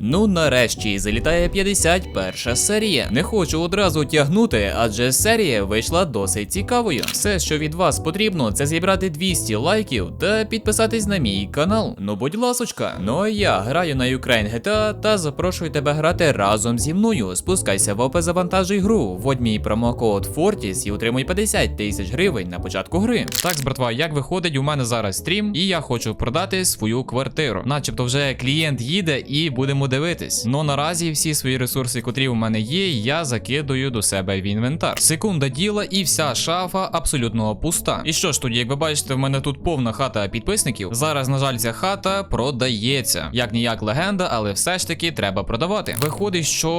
Ну нарешті залітає 51 серія. Не хочу одразу тягнути, адже серія вийшла досить цікавою. Все, що від вас потрібно, це зібрати 200 лайків та підписатись на мій канал. Ну будь ласочка. Ну а я граю на Ukraine GTA та запрошую тебе грати разом зі мною. Спускайся в ОП завантажуй гру, вводь мій промокод Fortis і отримуй 50 тисяч гривень на початку гри. Так, братва, як виходить, у мене зараз стрім, і я хочу продати свою квартиру. Начебто вже клієнт їде і будемо дивитись. Ну наразі всі свої ресурси, котрі у мене є, я закидую до себе в інвентар. Секунда діла, і вся шафа абсолютно пуста. І що ж тоді, як ви бачите, в мене тут повна хата підписників. Зараз, на жаль, ця хата продається. Як ніяк легенда, але все ж таки треба продавати. Виходить, що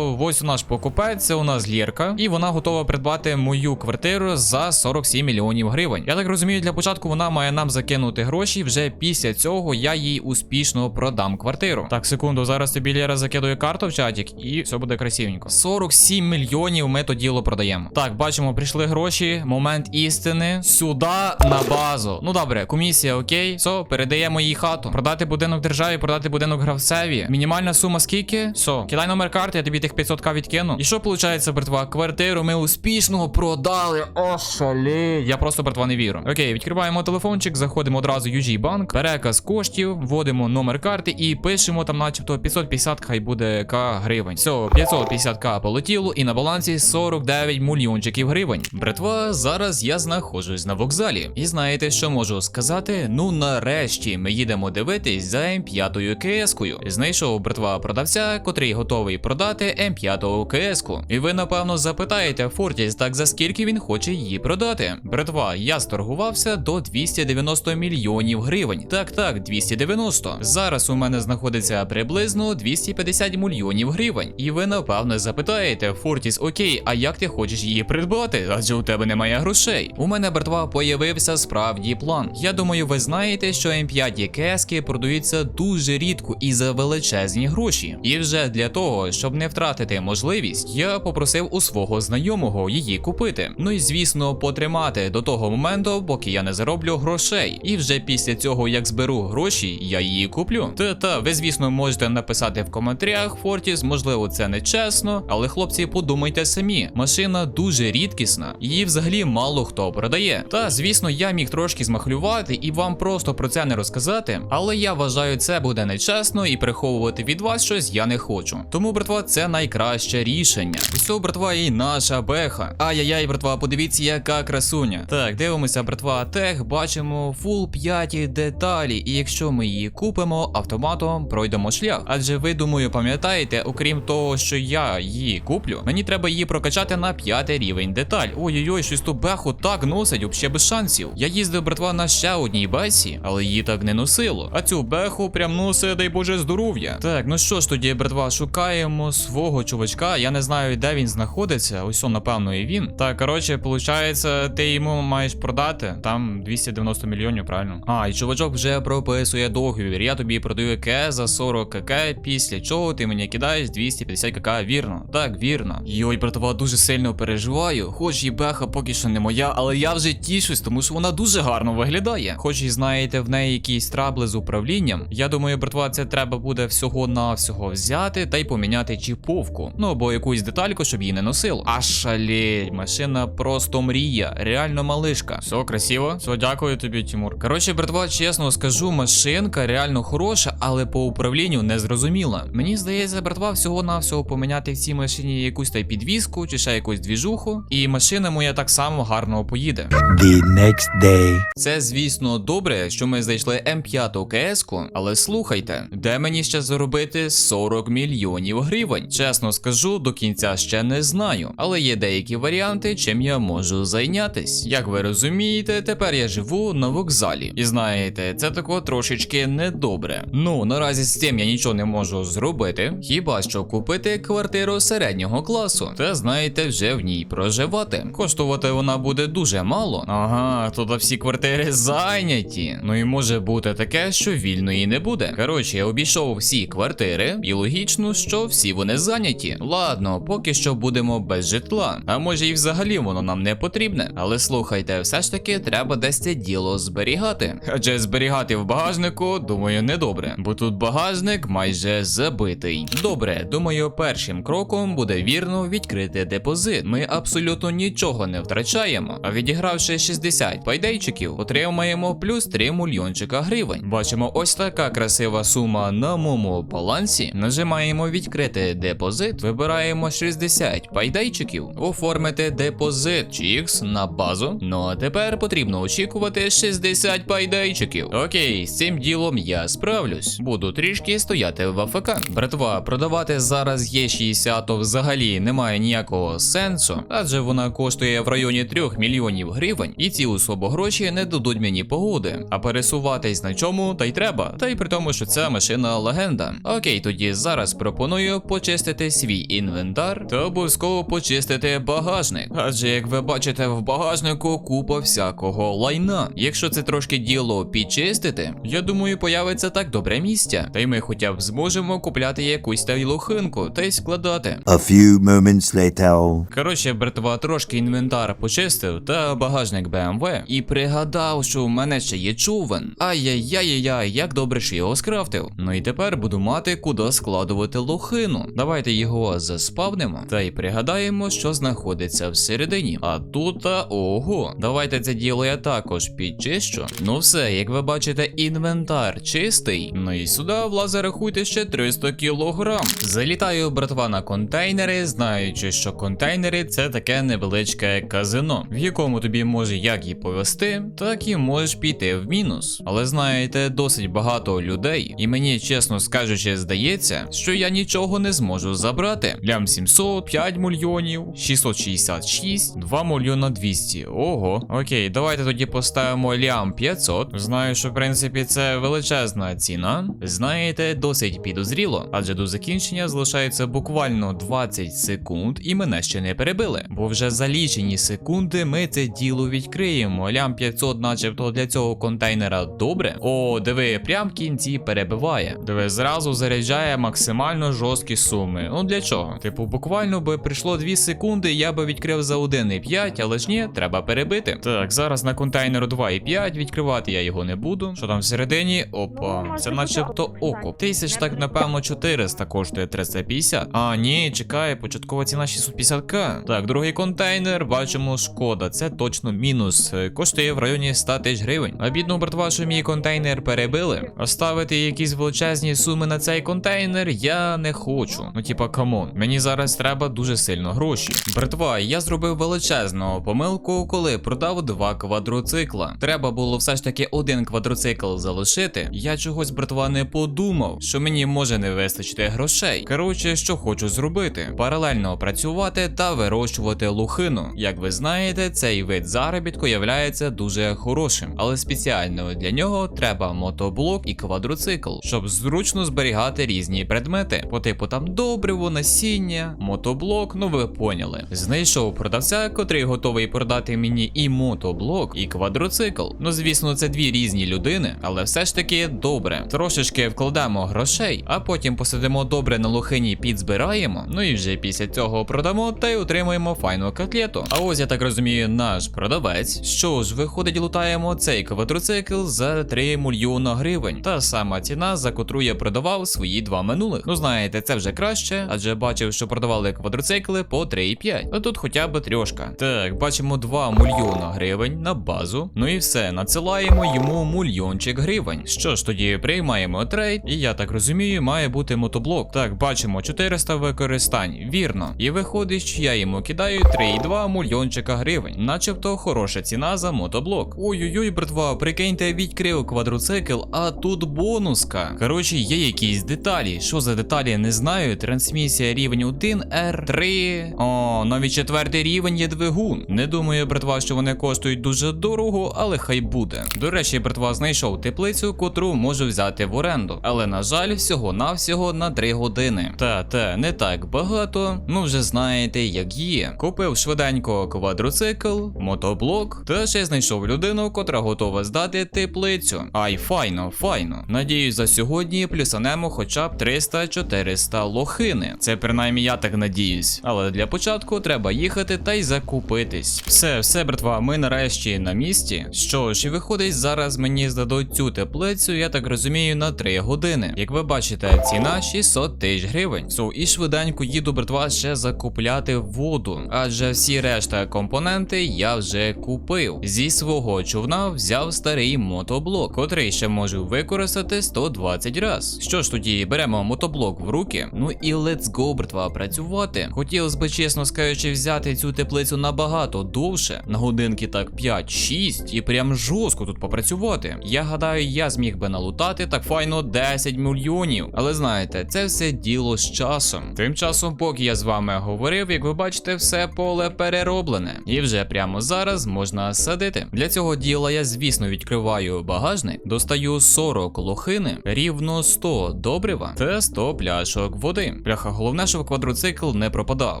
ось у наш покупець, це у нас Лєрка, і вона готова придбати мою квартиру за 47 мільйонів гривень. Я так розумію, для початку вона має нам закинути гроші. Вже після цього я їй успішно продам квартиру. Так, секунду, зараз тобі Лєра закидує карту в чатик, і все буде красивенько. 47 мільйонів ми то діло продаємо. Так, бачимо, прийшли гроші. Момент істини. Сюди на базу. Ну добре, комісія, окей. Все, передаємо їй хату. Продати будинок державі, продати будинок гравцеві. Мінімальна сума скільки? Все, кидай номер карти, я тобі тих 500к відкину. І що виходить, братва? Квартиру ми успішно продали. О, шалі. Я просто братва не вірю. Окей, відкриваємо телефончик, заходимо одразу в UG банк, переказ коштів, вводимо номер карти і пишемо там, начебто 550 хай буде к гривень. Все, 550к полетіло, і на балансі 49 мільйончиків гривень. Братва, зараз я знаходжусь на вокзалі. І знаєте, що можу сказати? Ну нарешті ми їдемо дивитись за М5 КС-кою. Знайшов братва продавця, котрий готовий продати М5 КС-ку. І ви напевно запитаєте Фортіс, так за скільки він хоче її продати. Братва, я сторгувався до 290 мільйонів гривень. Так, так, 290. Зараз у мене знаходиться приблизно 250 мільйонів гривень. І ви напевно запитаєте, Фортіс, окей, а як ти хочеш її придбати? Адже у тебе немає грошей. У мене, братва, появився справді план. Я думаю, ви знаєте, що М5 кески продаються дуже рідко і за величезні гроші. І вже для того, щоб не втратити можливість, я попросив у свого знайомого її купити. Ну і звісно, потримати до того моменту, поки я не зароблю грошей. І вже після цього, як зберу гроші, я її куплю. Та та ви, звісно, можете написати в коментарях Фортіс, можливо, це не чесно, але хлопці, подумайте самі, машина дуже рідкісна, її взагалі мало хто продає. Та звісно, я міг трошки змахлювати і вам просто про це не розказати, але я вважаю, це буде нечесно і приховувати від вас щось я не хочу. Тому, братва, це найкраще рішення. Все, братва, і наша беха. Ай-яй-яй, братва, подивіться, яка красуня. Так, дивимося, братва, тех, бачимо фул 5 деталі, і якщо ми її купимо, автоматом пройдемо шлях. Адже ви, думаю, пам'ятаєте, окрім того, що я її куплю, мені треба її прокачати на 5 рівень деталь. Ой-ой-ой, щось ту беху так носить, взагалі без шансів. Я їздив, братва, на ще одній бесі, але її так не носило. А цю беху прям носить, дай Боже, здоров'я. Так, ну що ж тоді, братва, шукаємо свого чувачка. Я не знаю, де він знаходиться. Ось он, напевно, і він. Так, коротше, виходить, ти йому маєш продати. Там 290 мільйонів, правильно? А, і чувачок вже прописує договір. Я тобі продаю КЕ за 40 КК, після чого ти мені кидаєш 250 КК, вірно? Так, вірно. Йой, братва, дуже сильно переживаю. Хоч і беха поки що не моя, але я вже тішусь, тому що вона дуже гарно виглядає. Хоч і знаєте, в неї якісь трабли з управлінням. Я думаю, братва, це треба буде всього на всього взяти та й поміняти чіповку. Ну або якусь детальку, щоб її не носило. А шалій, машина просто мрія, реально малишка. Все красиво. Все, дякую тобі, Тимур. Коротше, братва, чесно скажу, машинка реально хороша, але по управлінню не зрозуміла. Мені здається, братва, всього на всього поміняти в цій машині якусь та й підвіску чи ще якусь двіжуху, і машина моя так само гарно поїде. The next day. Це, звісно, добре, що ми знайшли М5 КС-ку, але слухайте, де мені ще заробити 40 мільйонів гривень? Чесно скажу, до кінця ще не знаю, але є деякі варіанти, чим я можу зайнятись. Як ви розумієте, тепер я живу на вокзалі. І знаєте, це тако трошечки недобре. Ну, наразі з цим я нічого не можу зробити, хіба що купити квартиру середнього класу, та знаєте, вже в ній проживати. Коштувати вона буде дуже мало. Ага, тут всі квартири зайняті. Ну і може бути таке, що вільної не буде. Коротше, я обійшов всі квартири, і логічно, що всі вони зайняті. Ладно, поки що будемо без житла. А може і взагалі воно нам не потрібне. Але слухайте, все ж таки треба десь це діло зберігати. Адже зберігати в багажнику, думаю, недобре. Бо тут багажник майже майже забитий. Добре, думаю, першим кроком буде вірно відкрити депозит. Ми абсолютно нічого не втрачаємо. А відігравши 60 пайдейчиків, отримаємо плюс 3 мільйончика гривень. Бачимо, ось така красива сума на моєму балансі. Нажимаємо відкрити депозит, вибираємо 60 пайдейчиків, оформити депозит Чікс на базу. Ну а тепер потрібно очікувати 60 пайдейчиків. Окей, з цим ділом я справлюсь. Буду трішки стояти в АФК. Братва, продавати зараз є 60 взагалі немає ніякого сенсу, адже вона коштує в районі 3 мільйонів гривень, і ці особо гроші не дадуть мені погоди. А пересуватись на чому та й треба. Та й при тому, що ця машина легенда. Окей, тоді зараз пропоную почистити свій інвентар та обов'язково почистити багажник. Адже як ви бачите, в багажнику купа всякого лайна. Якщо це трошки діло підчистити, я думаю, появиться так добре місця. Та й ми хоча б зможемо купляти якусь та й лохинку та й складати. A few moments later. Коротше, братва трошки інвентар почистив та багажник BMW і пригадав, що в мене ще є човен. Ай-яй-яй-яй, як добре, що його скрафтив. Ну і тепер буду мати куди складувати лохину. Давайте його заспавнимо та й пригадаємо, що знаходиться всередині. А тут, а, ого, давайте це діло я також підчищу. Ну все, як ви бачите, інвентар чистий. Ну і сюди влазе рахуйте ще 300 кілограм. Залітаю, братва, на контейнери, знаючи, що контейнери це таке невеличке казино, в якому тобі може як і повести, так і можеш піти в мінус. Але знаєте, досить багато людей, і мені чесно скажучи, здається, що я нічого не зможу забрати. Лям 700, 5 мільйонів, 666, 2 мільйона 200. Ого, окей, давайте тоді поставимо лям 500. Знаю, що в принципі це величезна ціна. Знаєте, досить підозріло, адже до закінчення залишається буквально 20 секунд, і мене ще не перебили. Бо вже за лічені секунди ми це діло відкриємо. Лям 500, начебто для цього контейнера добре. О, диви, прям кінці перебиває. Диви, зразу заряджає максимально жорсткі суми. Ну для чого? Типу, буквально би прийшло 2 секунди, я би відкрив за 1,5, але ж ні, треба перебити. Так, зараз на контейнеру 2,5 відкривати я його не буду. Що там всередині? Опа, це начебто окоп. Тисяч так, напевно, 400 коштує 350. А, ні, чекай, початкова ціна 650к. Так, другий контейнер, бачимо, шкода. Це точно мінус. Е, Коштує в районі 100 тисяч гривень. А бідно, братва, що мій контейнер перебили. Оставити якісь величезні суми на цей контейнер я не хочу. Ну, типа, камон, мені зараз треба дуже сильно гроші. Братва, я зробив величезну помилку, коли продав два квадроцикла. Треба було все ж таки один квадроцикл залишити. Я чогось, братва, не подумав, що мені може не вистачити грошей. Коротше, що хочу зробити: паралельно працювати та вирощувати лухину. Як ви знаєте, цей вид заробітку являється дуже хорошим, але спеціально для нього треба мотоблок і квадроцикл, щоб зручно зберігати різні предмети. По типу там добриво, насіння, мотоблок, ну ви поняли. Знайшов продавця, котрий готовий продати мені і мотоблок, і квадроцикл. Ну звісно, це дві різні людини, але все ж таки добре. Трошечки вкладемо грошей, а потім посидимо добре на лохині, підзбираємо. Ну і вже після цього продамо та й отримуємо файну котлету. А ось я так розумію, наш продавець. Що ж, виходить, лутаємо цей квадроцикл за 3 мільйона гривень. Та сама ціна, за котру я продавав свої два минулих. Ну знаєте, це вже краще, адже бачив, що продавали квадроцикли по 3,5. А тут хоча б трьошка. Так, бачимо 2 мільйона гривень на базу. Ну і все, надсилаємо йому мільйончик гривень. Що ж, тоді приймаємо трейд, і я так розумію, має бути мотоблок. Так, бачимо 400 використань. Вірно. І виходить, що я йому кидаю 3,2 мільйончика гривень. Начебто хороша ціна за мотоблок. Ой-ой-ой, братва, прикиньте, відкрив квадроцикл, а тут бонуска. Коротше, є якісь деталі. Що за деталі, не знаю. Трансмісія рівень 1 R3. О, навіть четвертий рівень є двигун. Не думаю, братва, що вони коштують дуже дорого, але хай буде. До речі, братва знайшов теплицю, котру можу взяти в оренду. Але на жаль, всього навсього на 3 години. Та та не так багато. Ну вже знаєте, як є. Купив швиденько квадроцикл, мотоблок, та ще знайшов людину, котра готова здати теплицю. Ай, файно, файно. Надіюсь, за сьогодні плюсанемо хоча б 300-400 лохини. Це принаймні я так надіюсь. Але для початку треба їхати та й закупитись. Все, все, братва, ми нарешті на місці. Що ж, і виходить, зараз мені здадуть цю теплицю, я так розумію, на 3 години. Як ви бачите, ціна 600 тисяч гривень. So, і швиденько їду, братва, ще закупляти воду. Адже всі решта компоненти я вже купив. Зі свого човна взяв старий мотоблок, котрий ще можу використати 120 раз. Що ж тоді, беремо мотоблок в руки. Ну і let's go, братва, працювати. Хотілося би, чесно скажучи, взяти цю теплицю набагато довше, на годинки так 5-6, і прям жорстко тут попрацювати. Я гадаю, я зміг би налутати так файно 10 мільйонів. Але знаєте, це все діло з часом. Тим часом, поки я з вами говорив, як ви бачите, все поле перероблене. І вже прямо зараз можна садити. Для цього діла я, звісно, відкриваю багажник, достаю 40 лохини, рівно 100 добрива та 100 пляшок води. Бляха, головне, щоб квадроцикл не пропадав.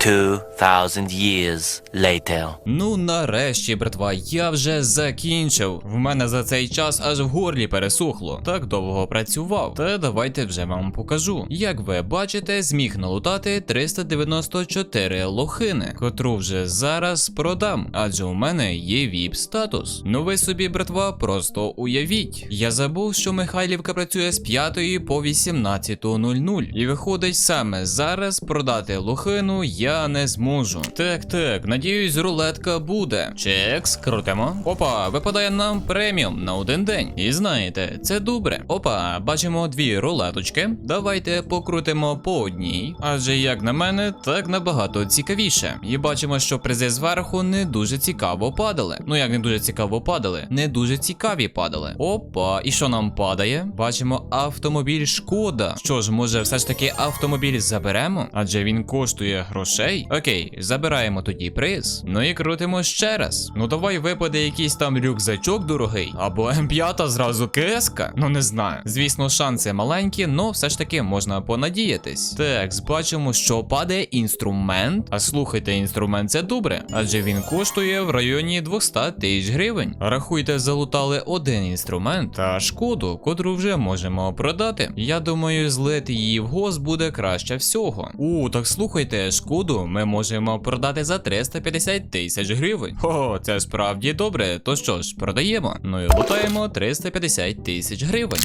2,000 years later. Ну, нарешті, братва, я вже закінчив. В мене за цей час аж в горлі пересохло. Так довго працював. Та давайте вже вам покажу. Як ви бачите, зміг налутати 394 лохини, котру вже зараз продам, адже у мене є віп статус. Ну ви собі, братва, просто уявіть. Я забув, що Михайлівка працює з 5 по 18.00. І виходить саме зараз продати лохину я не зможу. Так, так, надіюсь, рулетка буде. Чекс, крутимо. Опа, випадає нам преміум на один день. І знаєте, це добре. Опа, бачимо дві рулеточки. Давайте покрутимо по одній. Адже як на мене, так набагато цікавіше. І бачимо, що призи зверху не дуже цікаво падали. Ну як не дуже цікаво падали, не дуже цікаві падали. Опа, і що нам падає? Бачимо автомобіль шкода. Що ж, може, все ж таки автомобіль заберемо? Адже він коштує грошей. Окей, забираємо тоді приз. Ну і крутимо ще раз. Ну давай випаде якийсь там рюкзачок дорогий. Або М5 зразу кеска. Ну не знаю. Звісно, шанси маленькі, но все ж таки можна понадіятись. Так, бачимо, що падає інструмент. А слухайте, інструмент це добре, адже він коштує в районі 200 тисяч гривень. Рахуйте, залутали один інструмент та шкоду, котру вже можемо продати. Я думаю, злити її в гос буде краще всього. У, так слухайте, шкоду ми можемо продати за 350 тисяч гривень. О, це справді добре. То що ж, продаємо. Ну і лутаємо 350 тисяч гривень.